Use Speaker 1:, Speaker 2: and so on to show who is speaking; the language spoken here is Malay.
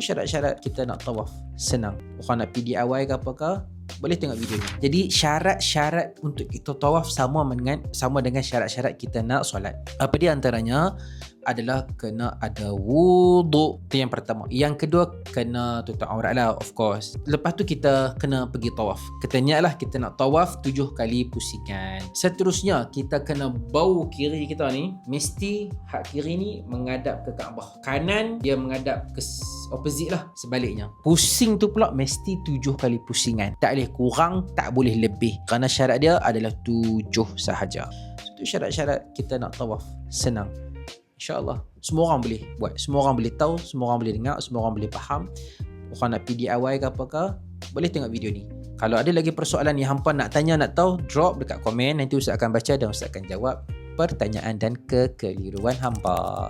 Speaker 1: Syarat-syarat kita nak tawaf. Senang. Orang nak pergi DIY ke apakah, boleh tengok video ni. Jadi syarat-syarat untuk kita tawaf sama dengan sama dengan syarat-syarat kita nak solat. Apa dia antaranya? Adalah kena ada wuduk itu yang pertama. Yang kedua kena tutup aurat lah of course. Lepas tu kita kena pergi tawaf. Kita niat lah kita nak tawaf tujuh kali pusingan. Seterusnya kita kena bau kiri kita ni. Mesti hak kiri ni menghadap ke Kaabah. Kanan dia menghadap ke opposite lah sebaliknya. Pusing tu pula mesti tujuh kali pusingan. Tak boleh kurang tak boleh lebih. Kerana syarat dia adalah tujuh sahaja. Itu syarat-syarat kita nak tawaf. Senang InsyaAllah. Semua orang boleh buat. Semua orang boleh tahu Semua orang boleh dengar Semua orang boleh faham. Orang nak pergi DIY ke apakah Boleh tengok video ni. Kalau ada lagi persoalan yang hampa nak tanya nak tahu Drop dekat komen. Nanti Ustaz akan baca dan Ustaz akan jawab Pertanyaan dan kekeliruan hampa